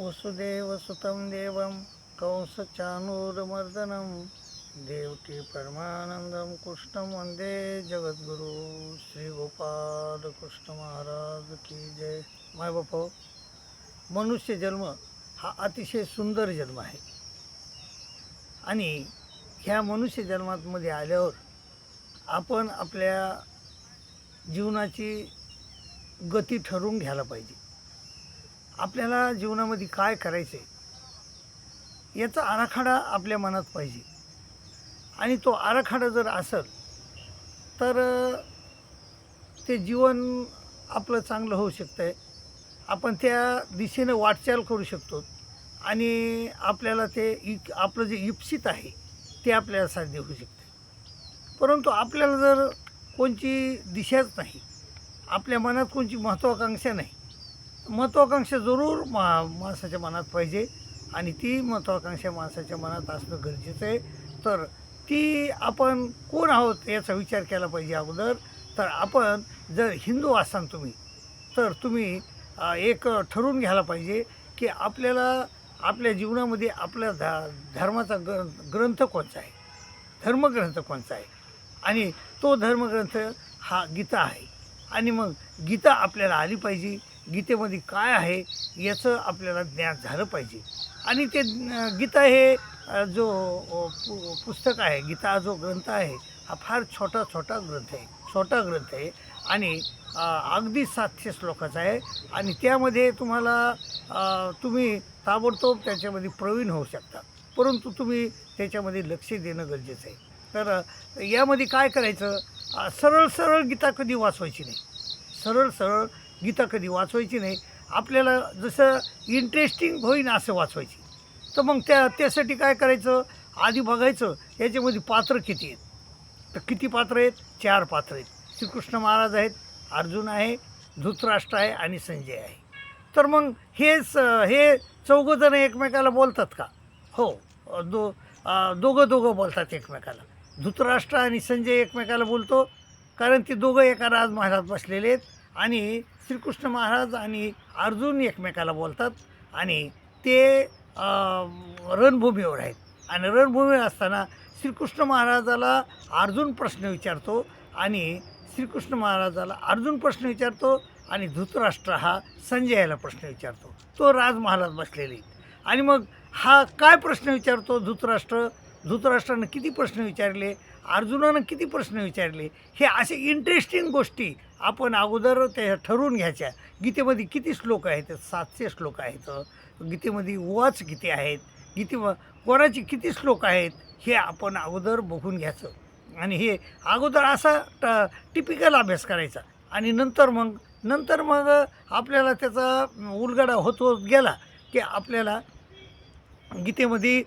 वसुदेवसुतं देवं कंसचानूरमर्दनं। देवकी परमानन्दं कृष्णं वन्दे जगद्गुरु श्रीगोपाल कृष्ण महाराज की जय। माय बापो मनुष्य जन्म हा अतिशय सुंदर जन्म आहे. आणि ह्या मनुष्य जन्मामध्ये आल्यावर आपण आपल्या जीवनाची गती ठरवून घ्यायला पाहिजे. आपल्याला जीवनामध्ये काय करायचं आहे याचा आराखडा आपल्या मनात पाहिजे. आणि तो आराखडा जर असेल तर ते जीवन आपलं चांगलं होऊ शकतं आहे आपण त्या दिशेनं वाटचाल करू शकतो. आणि आपल्याला ते इक आपलं जे इप्सित आहे ते आपल्याला साध्य होऊ शकते परंतु आपल्याला जर कोणची दिशाच नाही आपल्या मनात कोणची महत्त्वाकांक्षा नाही महत्त्वाकांक्षा जरूर मा माणसाच्या मनात पाहिजे. आणि ती महत्त्वाकांक्षा माणसाच्या मनात असणं गरजेचं आहे. तर ती आपण कोण आहोत याचा विचार केला पाहिजे अगोदर. तर आपण जर हिंदू असाल तुम्ही तर तुम्ही एक ठरवून घ्यायला पाहिजे की आपल्याला आपल्या जीवनामध्ये आपल्या धा धर्माचा ग्र ग्रंथ कोणता आहे? धर्मग्रंथ कोणता आहे? आणि तो धर्मग्रंथ हा गीता आहे. आणि मग गीता आपल्याला आली पाहिजे. गीतेमध्ये काय आहे याचं आपल्याला ज्ञान झालं पाहिजे. आणि ते गीता हे जो पु पुस्तक आहे गीता जो ग्रंथ आहे हा फार छोटा छोटा ग्रंथ आहे छोटा ग्रंथ आहे. आणि अगदी सातशे श्लोकाचा आहे. आणि त्यामध्ये तुम्हाला तुम्ही ताबडतोब त्याच्यामध्ये प्रवीण होऊ शकता. परंतु तुम्ही त्याच्यामध्ये लक्ष देणं गरजेचं आहे. तर यामध्ये काय करायचं? सरळ सरळ गीता कधी वाचवायची नाही. सरळ सरळ गीता कधी वाचवायची नाही आपल्याला जसं इंटरेस्टिंग होईन असं वाचवायची. तर मग त्या त्यासाठी काय करायचं? आधी बघायचं याच्यामध्ये पात्र किती आहेत? तर किती पात्र आहेत? चार पात्र आहेत. श्रीकृष्ण महाराज आहेत अर्जुन आहे धृतराष्ट्र आहे आणि संजय आहे. तर मग हेच हे चौघंजणं एकमेकाला बोलतात का? हो दो दोघं दोघं बोलतात एकमेकाला. धृतराष्ट्र आणि संजय एकमेकाला बोलतो कारण ते दोघं एका राजमहालात बसलेले आहेत. आणि श्रीकृष्ण महाराज आणि अर्जुन एकमेकाला बोलतात आणि ते रणभूमीवर आहेत. आणि रणभूमीवर असताना श्रीकृष्ण महाराजाला अर्जुन प्रश्न विचारतो आणि श्रीकृष्ण महाराजाला अर्जुन प्रश्न विचारतो आणि धृतराष्ट्र हा संजयाला प्रश्न विचारतो. तो राजमहालात बसलेले. आणि मग हा काय प्रश्न विचारतो धृतराष्ट्र? धृतराष्ट्रानं किती प्रश्न विचारले? अर्जुनानं किती प्रश्न विचारले? हे असे इंटरेस्टिंग गोष्टी आपण अगोदर त्या ठरवून घ्यायच्या. गीतेमध्ये किती श्लोक आहेत? सातशे श्लोक आहेत. गीतेमध्ये वाच किती आहेत. गीते कोणाचे किती श्लोक आहेत? हे आपण अगोदर बघून घ्यायचं. आणि हे अगोदर असा ट टिपिकल अभ्यास करायचा. आणि नंतर मग नंतर मग आपल्याला त्याचा उलगडा होत होत गेला की आपल्याला गीतेमध्ये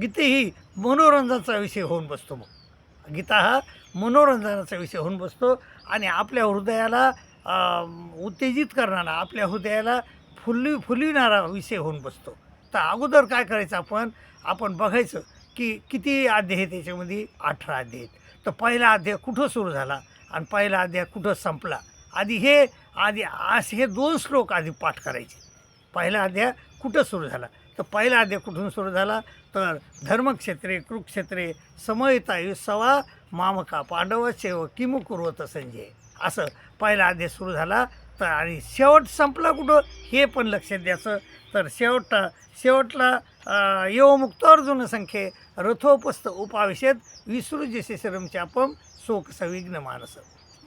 गीते ही मनोरंजनाचा विषय होऊन बसतो मग. गीता हा मनोरंजनाचा विषय होऊन बसतो आणि आपल्या हृदयाला उत्तेजित करणारा आपल्या हृदयाला फुलवी फुलविणारा विषय होऊन बसतो. तर अगोदर काय करायचं आपण? आपण बघायचं की किती अध्याय आहेत त्याच्यामध्ये अठरा अध्याय आहेत. तर पहिला अध्याय कुठं सुरू झाला आणि पहिला अध्याय कुठं संपला? आधी हे आधी असे हे दोन श्लोक आधी पाठ करायचे. पहिला अध्याय कुठं सुरू झाला? तर पहिला अध्याय कुठून सुरू झाला? तर धर्मक्षेत्रे कुरुक्षेत्रे समयता सवा मामका पांडव सेव किमु कुर्वत संजय असं पहिला अध्याय सुरू झाला. तर आणि शेवट संपला कुठं? हे पण लक्षात द्यायचं. तर शेवट शेवटला येव मुक्त अर्जुन संख्ये रथोपस्थ उपाविषेत विसृजसे शरम चापम शोक सविघ्न मानस.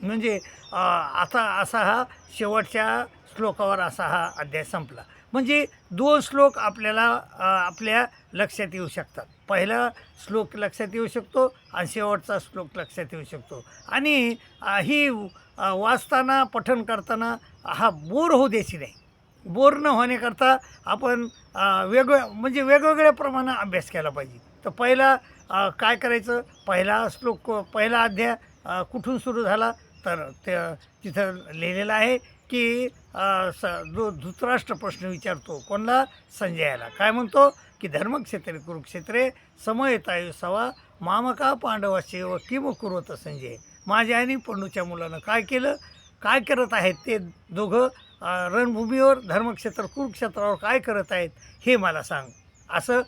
म्हणजे आता असा हा शेवटच्या श्लोकावर असा हा अध्याय संपला. म्हणजे दोन श्लोक आपल्याला आपल्या लक्षात येऊ शकतात. पहिला श्लोक लक्षात येऊ शकतो आणि शेवटचा श्लोक लक्षात येऊ शकतो. आणि ही वाचताना पठण करताना हा बोर होऊ द्यायची नाही. बोर न होण्याकरता आपण अ, वेगवेग म्हणजे वेगवेगळ्या प्रमाणात अभ्यास केला पाहिजे. तर पहिला काय करायचं? पहिला श्लोक पहिला अध्याय कुठून सुरू झाला? तर ते तिथं लिहिलेलं आहे की स जो धृतराष्ट्र प्रश्न विचारतो कोणला? संजयाला. काय म्हणतो? की धर्मक्षेत्रे कुरुक्षेत्रे समयतायुसवा मामका पांडवाचे व किम कुरवत संजय. माझ्या आणि पंडूच्या मुलानं काय केलं? काय करत आहेत ते दोघं? रणभूमीवर धर्मक्षेत्र कुरुक्षेत्रावर काय करत आहेत हे मला सांग. असं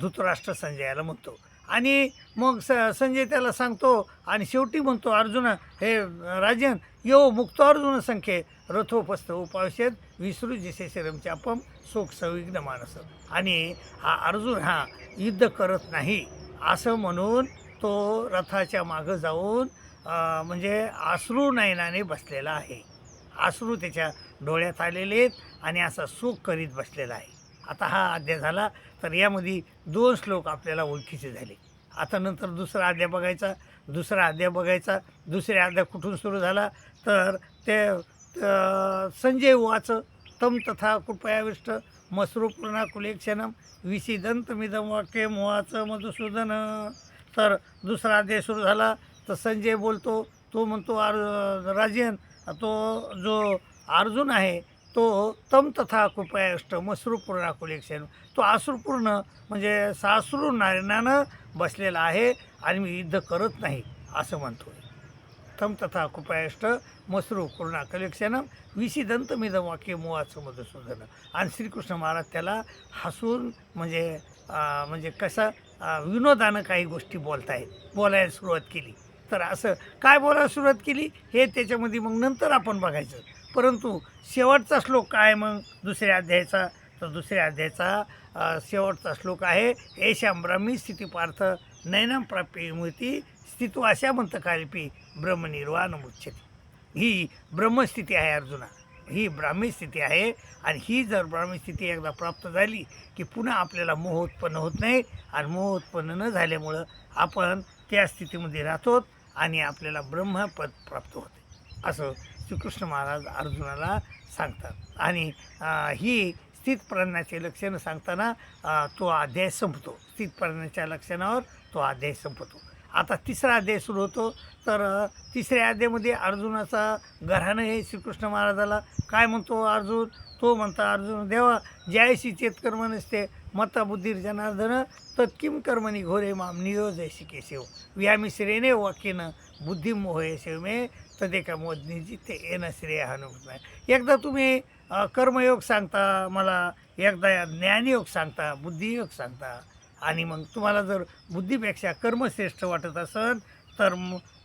धृतराष्ट्र संजयाला म्हणतो. आणि मग स संजय त्याला सांगतो आणि शेवटी म्हणतो अर्जुन हे राजन यो मुक्त अर्जुन संख्ये रथोपस्थ उपावशेत विसरू जिसे शरमच्या चापम शोक सविघ्न मानस. आणि हा अर्जुन हा युद्ध करत नाही असं म्हणून तो रथाच्या मागं जाऊन म्हणजे आश्रू नयनाने बसलेला आहे. आश्रू त्याच्या डोळ्यात आलेले आहेत आणि असा सुख करीत बसलेला आहे. आता हा अध्याय झाला. तर यामध्ये दोन श्लोक आपल्याला ओळखीचे झाले. आता नंतर दुसरा अध्याय बघायचा दुसरा अध्याय बघायचा दुसरा अध्याय कुठून सुरू झाला? तर ते संजय वाच तम तथा कृपयाविष्ट मसरूपूर्णा कुलेक्षणम विषिदंतमिदम वाक्य मोहाचं मधुसूदन. तर दुसरा अध्याय सुरू झाला तर संजय बोलतो तो म्हणतो आर राजन तो जो अर्जुन आहे तो तम तथा कृपयाष्ट मसरूपूर्ण कलेक्शन तो अश्रुपूर्ण म्हणजे सासरू नारायणानं बसलेला आहे आणि मी युद्ध करत नाही असं म्हणतो तम तथा कृपयाष्ट मसरू पूर्णा कलेक्षणम विषिदंत मिदम वाक्य मुवाचं मधुसूदन आणि श्रीकृष्ण महाराज त्याला हसून म्हणजे म्हणजे कसं विनोदानं काही गोष्टी बोलतायत बोलायला सुरुवात केली. तर असं काय बोलायला सुरुवात केली? हे त्याच्यामध्ये मग नंतर आपण बघायचं. परंतु शेवटचा श्लोक काय मग? दुसऱ्या अध्यायाचा तर दुसऱ्या अध्यायाचा शेवटचा श्लोक आहे येशाम ब्रह्मी स्थिती पार्थ नैनम प्राप्यमूर्ती स्थितो अशा म्हणत ब्रह्मनिर्वाण मुच्छती ही ब्रह्मस्थिती आहे अर्जुना. ही ब्राह्मी स्थिती आहे आणि ही जर ब्राह्मी स्थिती एकदा प्राप्त झाली की पुन्हा आपल्याला मोह उत्पन्न होत नाही आणि मोह उत्पन्न न झाल्यामुळं आपण त्या स्थितीमध्ये राहतो आणि आपल्याला ब्रह्मपद प्राप्त होते. असं श्रीकृष्ण महाराज अर्जुनाला सांगतात. आणि ही स्थित प्रज्ञाचे लक्षणं सांगताना तो अध्याय संपतो. स्थित प्रज्ञाच्या लक्षणावर तो अध्याय संपतो. आता तिसरा अध्याय सुरू होतो. तर तिसऱ्या अध्यायामध्ये अर्जुनाचा घराणं हे श्रीकृष्ण महाराजाला काय म्हणतो अर्जुन? तो म्हणता अर्जुन देवा जयाशी चेतकर्म नसते मता बुद्धीर जनार्दन तत्किम कर्मणी घोरे माम नियोजयशी केशव. व्यामी श्रेने वाक्यनं बुद्धी मोहय तदेका मोदनीजी ते येणं श्रेय हनुमत नाही. एकदा तुम्ही कर्मयोग सांगता मला एकदा ज्ञानयोग सांगता बुद्धियोग सांगता आणि मग तुम्हाला जर बुद्धीपेक्षा कर्मश्रेष्ठ वाटत असेल तर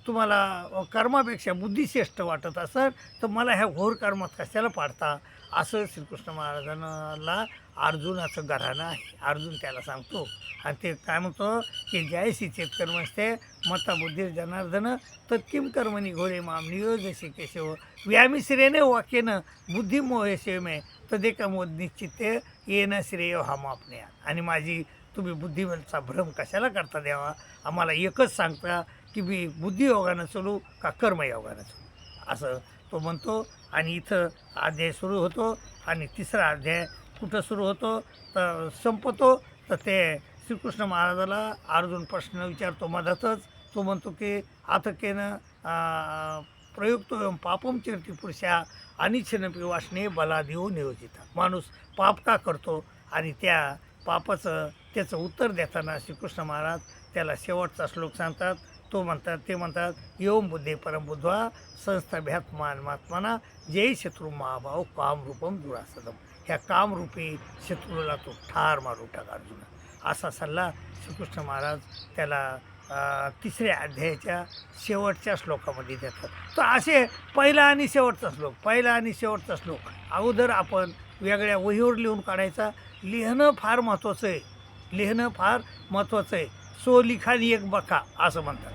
तुम्हाला कर्मापेक्षा बुद्धिश्रेष्ठ वाटत असेल तर मला ह्या घोर कर्मात कशाला पाडता? असं श्रीकृष्ण महाराजांना अर्जुनाचं घराणं आहे. अर्जुन त्याला सांगतो आणि ते काय म्हणतो की जयसी चेतकर्म असते मता बुद्धीर जनार्दन तत्किम कर्मणी घोरे माम नियोजसे केशव व्यामी श्रेयने वाक्यनं बुद्धी मोहे तदेका मोद निश्चिते येणं श्रेय हा मापण्या आणि माझी तुम्ही बुद्धिबलचा भ्रम कशाला करता द्यावा? आम्हाला एकच सांगता की मी बुद्धियोगानं चलू का कर्मयोगानं चलू असं तो म्हणतो. आणि इथं अध्याय सुरू होतो आणि तिसरा अध्याय कुठं सुरू होतो? तर संपतो. तर ते श्रीकृष्ण महाराजाला अर्जुन प्रश्न विचारतो मधातच. तो म्हणतो की आतकेनं प्रयुक्तो एवं पापम चिरती पुरुषा अनिच्छनपी वासने बला देऊ नियोजिता. माणूस पाप का करतो? आणि त्या पापाचं त्याचं उत्तर देताना श्रीकृष्ण महाराज त्याला शेवटचा श्लोक सांगतात. तो म्हणतात ते म्हणतात योम बुद्धे परमबुद्ध्वा संस्थाभ्यात्मान महात्माना जय शत्रू महाभाव कामरूपम दुरासदम. ह्या कामरूपी शत्रूला तो ठार मारू टाका अर्जुन. असा सल्ला श्रीकृष्ण महाराज त्याला तिसऱ्या अध्यायाच्या शेवटच्या श्लोकामध्ये देतात. तर असे पहिला आणि शेवटचा श्लोक पहिला आणि शेवटचा श्लोक अगोदर आपण वेगळ्या वहीवर लिहून काढायचा. लिहिणं फार महत्त्वाचं आहे. लिहिणं फार महत्त्वाचं आहे. सो लिखाणी एक बका असं म्हणतात.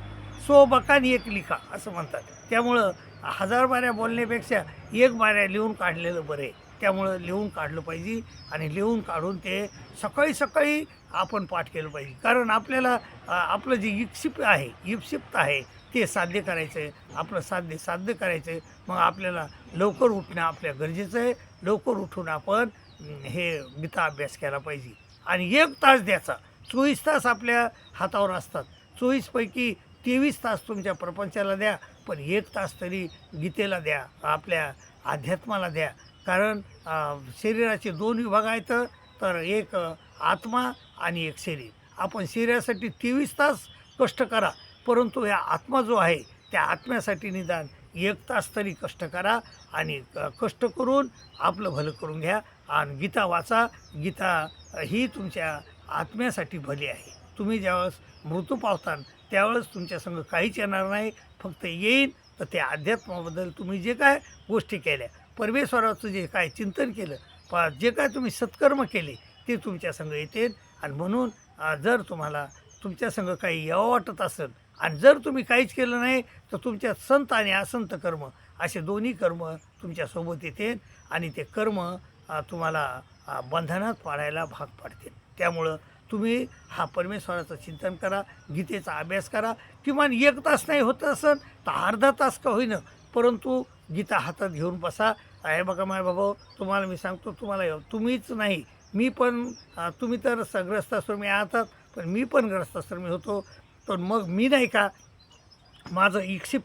सो बकान एक लिखा असं म्हणतात. त्यामुळं हजार बाऱ्या बोलण्यापेक्षा एक बाऱ्या लिहून काढलेलं बरं आहे. त्यामुळं लिहून काढलं पाहिजे आणि लिहून काढून ते सकाळी सकाळी आपण पाठ केलं पाहिजे. कारण आपल्याला आपलं जे इप्सिप आहे इप्सिप्त आहे ते साध्य करायचं आहे आपलं साध्य साध्य करायचं आहे मग आपल्याला लवकर उठणं आपल्या गरजेचं आहे. लवकर उठून आपण हे गीता अभ्यास केला पाहिजे. आणि एक तास द्यायचा. चोवीस तास आपल्या हातावर असतात. चोवीसपैकी तेवीस तास तुमच्या प्रपंचाला द्या पण एक तास तरी गीतेला द्या आपल्या अध्यात्माला द्या. कारण शरीराचे दोन विभाग आहेत तर एक आत्मा आणि एक शरीर. आपण शरीरासाठी तेवीस तास कष्ट करा परंतु ह्या आत्मा जो आहे त्या आत्म्यासाठी निदान एक तास तरी कष्ट करा आणि क- कष्ट करून आपलं भलं करून घ्या आणि गीता वाचा. गीता ही तुमच्या आत्म्यासाठी भली आहे. तुम्ही ज्यावेळेस मृत्यू पावतान त्यावेळेस तुमच्या संग काहीच येणार नाही फक्त येईन. तर ते अध्यात्माबद्दल तुम्ही जे काय गोष्टी केल्या परमेश्वराचं जे काय चिंतन केलं प जे काय तुम्ही सत्कर्म केले ते तुमच्या संग येते आणि म्हणून जर तुम्हाला तुमच्या संग काही यावं वाटत असेल आणि जर तुम्ही काहीच केलं नाही तर तुमच्या संत आणि असंत कर्म असे दोन्ही कर्म तुमच्यासोबत येते आणि ते कर्म तुम्हाला बंधनात पाडायला भाग पाडतील. त्यामुळं तुम्ही हा परमेश्वराचं चिंतन करा गीतेचा अभ्यास करा. किमान एक तास नाही होत असेल तर अर्धा तास का होईना. परंतु गीता हातात घेऊन बसा. आहे बघा माय बाबा तुम्हाला मी सांगतो तुम्हाला तुम्हीच नाही मी पण तुम्ही तर स- ग्रस्ताश्रमी आहात पण मी पण ग्रस्ताश्रमी होतो. तर मग मी नाही का माझं इक्षिप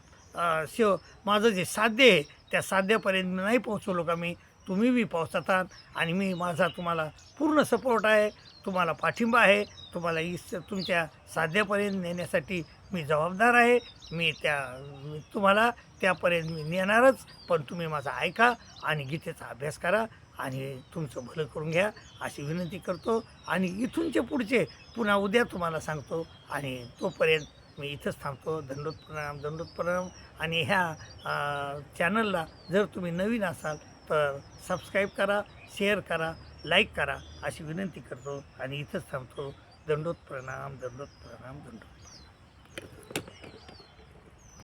शिव माझं जे साध्य आहे त्या साध्यापर्यंत नाही पोहोचवलो का मी? तुम्ही बी पावसात आहात आणि मी माझा तुम्हाला पूर्ण सपोर्ट आहे तुम्हाला पाठिंबा आहे तुम्हाला इस तुमच्या साध्यापर्यंत नेण्यासाठी मी जबाबदार आहे. मी त्या तुम्हाला त्यापर्यंत मी नेणारच पण तुम्ही माझा ऐका आणि गीतेचा अभ्यास करा आणि तुमचं भलं करून घ्या अशी विनंती करतो. आणि इथूनचे पुढचे पुन्हा उद्या तुम्हाला सांगतो आणि तोपर्यंत मी इथंच थांबतो. दंडोत प्रणाम दंडोत प्रणाम. आणि ह्या चॅनलला जर तुम्ही नवीन असाल तर सबस्क्राईब करा शेअर करा लाईक करा अशी विनंती करतो आणि इथंच थांबतो. दंडोत प्रणाम दंडोत प्रणाम दंडोत.